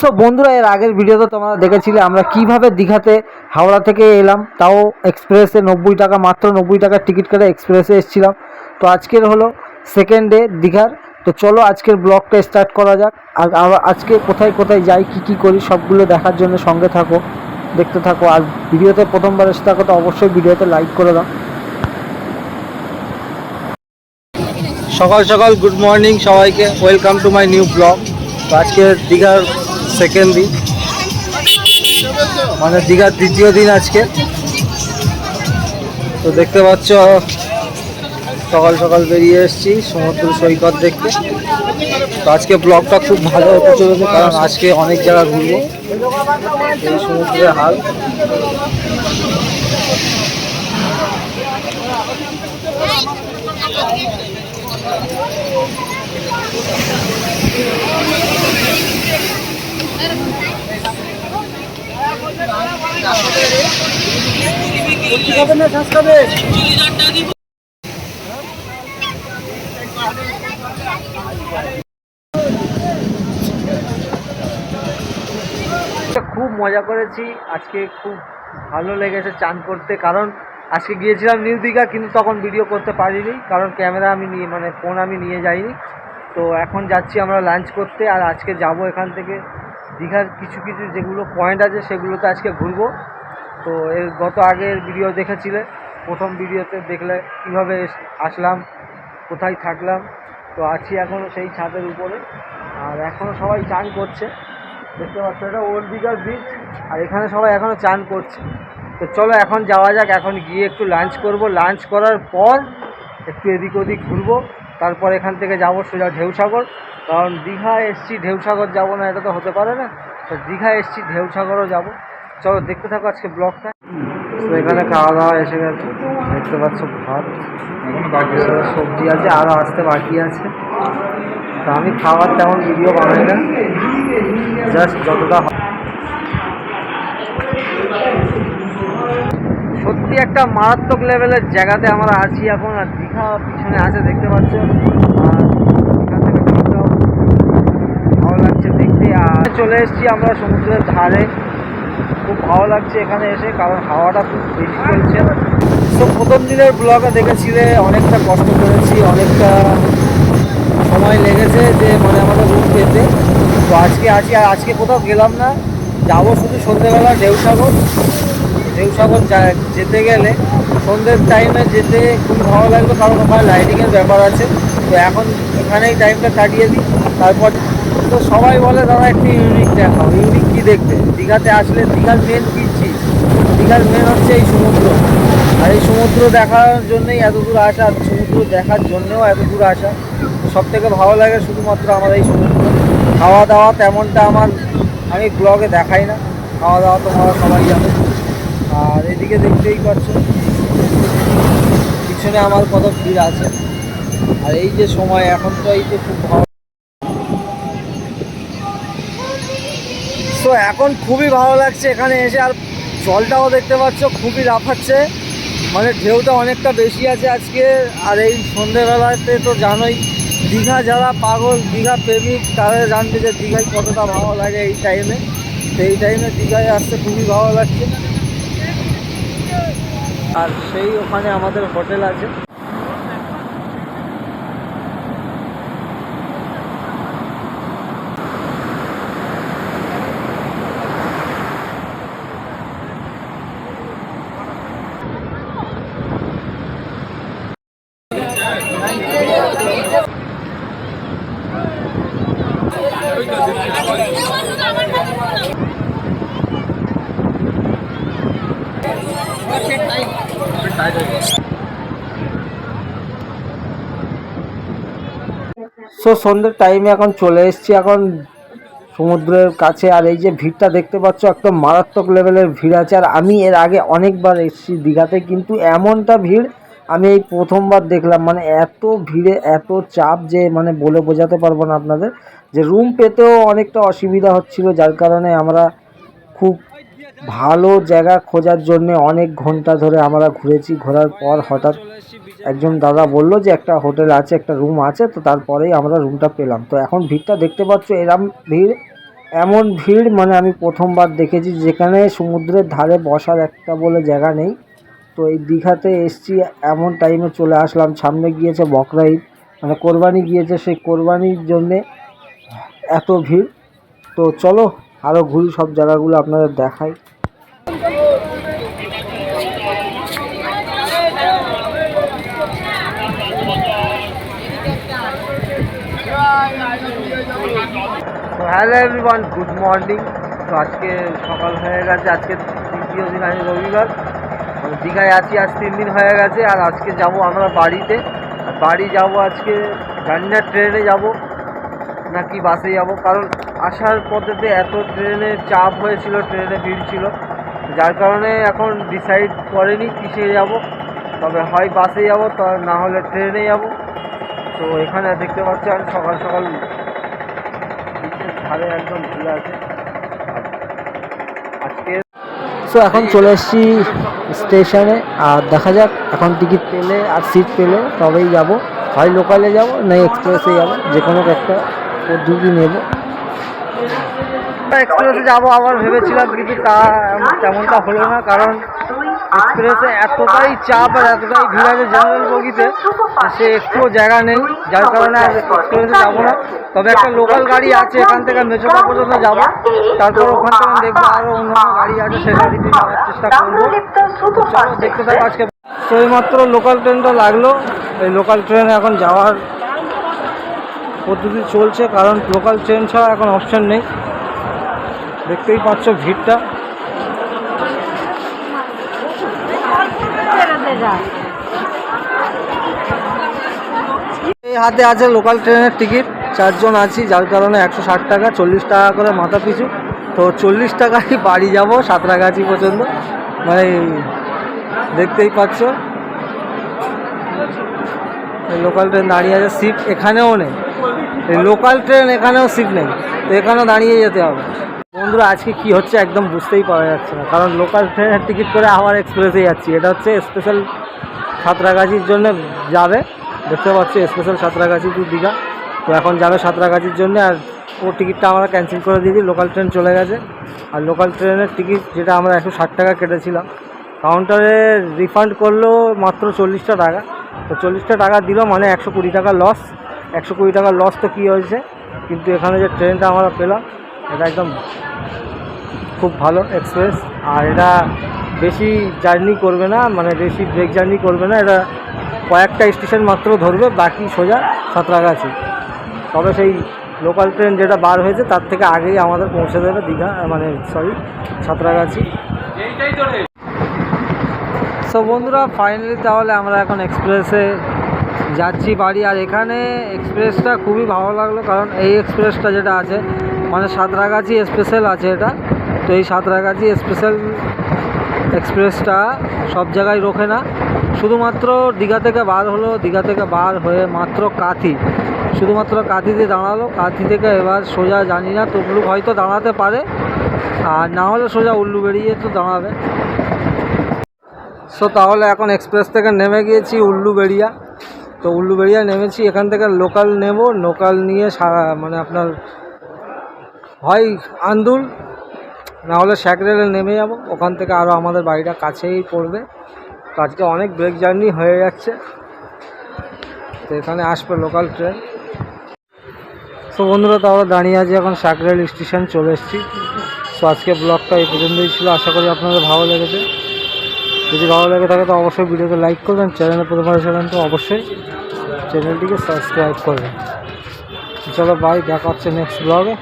So বন্ধুরা, এর আগের ভিডিওতে তোমরা দেখেছিলে আমরা কীভাবে দীঘাতে হাওড়া থেকে এলাম। তাও এক্সপ্রেসে নব্বই টাকা, মাত্র নব্বই টাকার টিকিট কেটে এক্সপ্রেসে এসেছিলাম। তো আজকের হলো সেকেন্ড ডে দীঘার। তো চলো আজকের ব্লগটা স্টার্ট করা যাক। আর আজকে কোথায় কোথায় যাই, কি কি করি, সবগুলো দেখার জন্য সঙ্গে থাকো, দেখতে থাকো। আর ভিডিওতে প্রথমবার এসে থাকো, তো অবশ্যই ভিডিওতে লাইক করে দাও। সকাল সকাল গুড মর্নিং সবাইকে। Welcome to my new blog তো আজকে দীঘার সেকেন্ড দিন। মানে দীঘার দ্বিতীয় দিন আজকে। তো দেখতে পাচ্ছ, সকাল সকাল বেরিয়ে এসেছি সমুদ্র সৈকত দেখতে। তো আজকে ব্লগটা খুব ভালো হতে চলেছে, কারণ আজকে অনেক জায়গা ঘুরবো। এই সমুদ্রের হাল। খুব মজা করেছি। আজকে খুব ভালো লেগেছে চান করতে, কারণ আজকে গিয়েছিলাম নিউ দীঘা, কিন্তু তখন ভিডিও করতে পারিনি, কারণ ক্যামেরা আমি নিয়ে মানে ফোন আমি নিয়ে যাইনি। তো এখন যাচ্ছি আমরা লাঞ্চ করতে, আর আজকে যাব এখান থেকে দীঘার কিছু কিছু যেগুলো পয়েন্ট আছে সেগুলোতে আজকে ঘুরবো। তো এর গত আগের ভিডিও দেখেছিলে, প্রথম ভিডিওতে দেখলে কীভাবে আসলাম, কোথায় থাকলাম। তো আছি এখনও সেই ছাদের উপরে। আর এখনও সবাই চান করছে। দেখতে পাচ্ছ, এটা ওল্ড দীঘার ব্রিজ আর এখানে সবাই এখনও চান করছে। তো চলো এখন যাওয়া যাক, এখন গিয়ে একটু লাঞ্চ করব। লাঞ্চ করার পর একটু এদিক ওদিক ঘুরবো। তারপর এখান থেকে যাব সোজা ঢেউসাগর। কারণ দীঘা এসছি ঢেউসাগর যাব না এটা তো হতে পারে না। তো দীঘা এসছি ঢেউসাগরও যাব। চলো দেখতে থাকো আজকে ব্লগটা। তো এখানে খাওয়া দাওয়া এসে গেছে। দেখতে পাচ্ছ ভাত। সবজি আছে আরও আসতে বাকি আছে। তা আমি খাওয়ার তেমন ভিডিও বানাই না। জাস্ট যতটা হয়। একটা মারাত্মক লেভেলের জায়গাতে আমরা আছি এখন, আর দীঘা পিছনে আছে, দেখতে পাচ্ছ। আর থেকে ভালো লাগছে দেখতে। আর চলে এসেছি আমরা সমুদ্রের ধারে। খুব ভালো লাগছে এখানে এসে, কারণ হাওয়াটা খুব বেশি চলছে। তো প্রথম দিনের ব্লগে দেখেছিলে, অনেকটা কষ্ট করেছি, অনেকটা সময় লেগেছে যে মানে আমাদের রুম পেতে। তো আজকে আছি, আর আজকে কোথাও গেলাম না। যাব শুধু সন্ধ্যেবেলা ঢেউসাগর ঢেউসাগর যা- যেতে গেলে সন্ধ্যের টাইমে যেতে খুবই ভালো লাগবে কারণ ওখানে লাইটিংয়ের ব্যাপার আছে। তো এখন এখানেই টাইমটা কাটিয়ে দিই। তারপর তো সবাই বলে, দাদা, একটু ইউনিক দেখাও। ইউনিক কী দেখবে? দীঘাতে আসলে দীঘার মেন কী চিজ দীঘার মেন হচ্ছে এই সমুদ্র। আর এই সমুদ্র দেখার জন্যই এত দূর আসা, সমুদ্র দেখার জন্যেও এত দূর আসা সব থেকে ভালো লাগে শুধুমাত্র আমার এই সমুদ্র। খাওয়া দাওয়া তেমনটা আমার, আমি ব্লগে দেখাই না। খাওয়া দাওয়া তোমরা সবাই জানো। আর এদিকে দেখতেই পাচ্ছ, পিছনে আমার কত ভিড় আছে। আর এই যে সময়, এখন তো এই যে খুব ভালো তো এখন খুবই ভালো লাগছে এখানে এসে, আর জলটাও দেখতে পাচ্ছ, খুবই রাফাচ্ছে মানে ঢেউটা অনেকটা বেশি আছে আজকে, আর এই সন্ধেবেলাতে তো জানোই, দীঘা যারা পাগল, দীঘা প্রেমিক, তারা জানবে যে দীঘায় কতটা ভালো লাগে এই টাইমে এই টাইমে দীঘায় আসতে খুবই ভালো লাগছে। আর সেই ওখানে আমাদের হোটেল আছে। সো সন্ধ্যের টাইমে এখন চলে এসেছি এখন সমুদ্রের কাছে, আর এই যে ভিড়টা দেখতে পাচ্ছ, একদম মারাত্মক লেভেলের ভিড় আছে। আর আমি এর আগে অনেকবার এসেছি দীঘাতে, কিন্তু এমনটা ভিড় আমি এই প্রথমবার দেখলাম। মানে এত ভিড়ে, এত চাপ যে মানে বলে বোঝাতে পারব না আপনাদের। যে রুম পেতেও অনেকটা অসুবিধা হচ্ছিল, যার কারণে আমরা খুব ভালো জায়গা খোঁজার জন্য অনেক ঘণ্টা ধরে আমরা ঘুরেছি। ঘোরার পর হঠাৎ একজন দাদা বলল যে, একটা হোটেল আছে, একটা রুম আছে, তো তারপরেই আমরা রুমটা পেলাম। তো এখন ভিড়টা দেখতে পাচ্ছ, এরম ভিড়, এমন ভিড় মানে আমি প্রথমবার দেখেছি, যেখানে সমুদ্রের ধারে বসার একটা বলে জায়গা নেই। তো এই দীঘাতে এসছি, এমন টাইমে চলে আসলাম, সামনে গিয়েছে বকরা ঈদ মানে কোরবানি গিয়েছে, সেই কোরবানির জন্যে এত ভিড়। তো চলো আরও ঘুরি সব জায়গাগুলো আপনাদের দেখাই। হ্যালো এভরিওয়ান গুড মর্নিং তো আজকে সকাল হয়ে গেছে, আজকে তৃতীয় দিন আছে রবিবার। দীঘায় আছি, আজ তিন দিন হয়ে গেছে, আর আজকে যাব আমরা বাড়িতে। বাড়ি যাব আজকে জানি ট্রেনে যাব, নাকি বাসে যাব, কারণ আসার পথেতে এত ট্রেনের চাপ হয়েছিল, ট্রেনে ভিড় ছিল। যার কারণে এখন ডিসাইড করেনি কিসে যাব। তবে হয় বাসে যাব না হলে ট্রেনে যাব। তো এখানে দেখতে পাচ্ছেন, সকাল সকাল ধারে একদম আছে। আজকে সো এখন চলে এসেছি স্টেশনে। আর দেখা যাক এখন টিকিট পেলে আর সিট পেলে তবেই যাব। হয় লোকালে যাব না এক্সপ্রেসে যাব। যে কোনো একটা পদ্ধতি নেব। এক্সপ্রেসে যাব আবার ভেবেছিলাম কিন্তু তা তেমনটা হলো না কারণ এক্সপ্রেসে এতটাই চাপ আর এতটাই ভিড় আছে জেনারেল বগিতে সে একটুও জায়গা নেই, যার কারণে আর এক্সপ্রেসে যাব না। তবে একটা লোকাল গাড়ি আছে, এখান থেকে মেচোকা পর্যন্ত যাব। তারপর ওখান থেকে দেখব আরও অন্যান্য গাড়ি আছে, সেই গাড়িতে যাওয়ার চেষ্টা করব। দেখতে থাকো আজকে। তো এইমাত্র লোকাল ট্রেনটা লাগল। এই লোকাল ট্রেনে এখন যাওয়ার পদ্ধতি চলছে, কারণ লোকাল ট্রেন ছাড়া এখন অপশন নেই। দেখতেই পাচ্ছ ভিড়টা। হাতে আছে লোকাল ট্রেনের টিকিট চারজন আছি, যার কারণে একশো ষাট টাকা, চল্লিশ টাকা করে মাথা পিছু। তো চল্লিশ টাকায় বাড়ি যাব, সাঁতরাগাছি পর্যন্ত। মানে দেখতেই পাচ্ছ। লোকাল ট্রেন দাঁড়িয়ে আছে সিট এখানেও নেই। লোকাল ট্রেন এখানেও সিট নেই। তো এখানেও দাঁড়িয়ে যেতে হবে। বন্ধুরা, আজকে কি হচ্ছে একদম বুঝতেই পারা যাচ্ছে না। কারণ লোকাল ট্রেনের টিকিট করে আবার এক্সপ্রেসে যাচ্ছি। এটা হচ্ছে স্পেশাল সাঁতরাগাছির জন্য যাবে। দেখতে পাচ্ছি স্পেশাল সাঁতরাগাছি টু দীঘা তো এখন যাবে সাঁতরাগাছির জন্য, আর ও টিকিটটা আমরা ক্যান্সেল করে দিয়েছি লোকাল ট্রেন চলে গেছে। আর লোকাল ট্রেনের টিকিট যেটা আমরা একশো ষাট টাকা কেটেছিলাম। কাউন্টারে রিফান্ড করল মাত্র চল্লিশটা টাকা। তো চল্লিশটা টাকা দিল মানে একশো কুড়ি টাকা লস একশো কুড়ি টাকা লস তো কী হয়েছে? কিন্তু এখানে যে ট্রেনটা আমরা পেলাম, এটা একদম খুব ভালো এক্সপ্রেস আর এটা বেশি জার্নি করবে না মানে বেশি ব্রেক জার্নি করবে না, এটা কয়েকটা স্টেশন মাত্র ধরবে, বাকি সোজা সাঁতরাগাছি। তবে সেই লোকাল ট্রেন যেটা বার হয়েছে, তার থেকে আগেই আমাদের পৌঁছে দেবে দীঘা মানে সরি সাঁতরাগাছি। সো বন্ধুরা ফাইনালি তাহলে আমরা এখন এক্সপ্রেসে যাচ্ছি বাড়ি। আর এখানে এক্সপ্রেসটা খুবই ভালো লাগল, কারণ এই এক্সপ্রেসটা যেটা আছে মানে সাঁতরাগাছি স্পেশাল আছে এটা। তো এই সাঁতরাগাছি স্পেশাল এক্সপ্রেসটা সব জায়গায় রোখে না। শুধুমাত্র দীঘা থেকে বার হলো, দীঘা থেকে বার হয়ে মাত্র কাঁথি। শুধুমাত্র কাঁথিতে দাঁড়াল। কাঁথি থেকে এবার সোজা জানি না তবলুক হয়তো দাঁড়াতে পারে। আর না হলে সোজা উল্লু বেরিয়ে তো দাঁড়াবে। সো তাহলে এখন এক্সপ্রেস থেকে নেমে গিয়েছি উল্লুবেড়িয়া তো উল্লুবেড়িয়া নেমেছি, এখান থেকে লোকাল নেব। লোকাল নিয়ে সারা মানে আপনার হয় আন্দুল, না হলে স্যাকরেলে নেমে যাব। ওখান থেকে আরও আমাদের বাড়িটা কাছেই পড়বে। তো আজকে অনেক ব্রেক জার্নি হয়ে যাচ্ছে। তো এখানে আসবে লোকাল ট্রেন তো বন্ধুরা, তাহলে দাঁড়িয়ে আছি এখন সাকরেল স্টেশন চলে এসেছি। তো আজকে ব্লগটা এই পর্যন্তই ছিল। আশা করি আপনাদের ভালো লেগেছে। যদি ভালো লেগে থাকে, তো অবশ্যই ভিডিওকে লাইক করবেন। চ্যানেলে প্রথমবার এসেছেন তো অবশ্যই চ্যানেলটিকে সাবস্ক্রাইব করবেন। চলো বাই দেখা হচ্ছে নেক্সট ব্লগে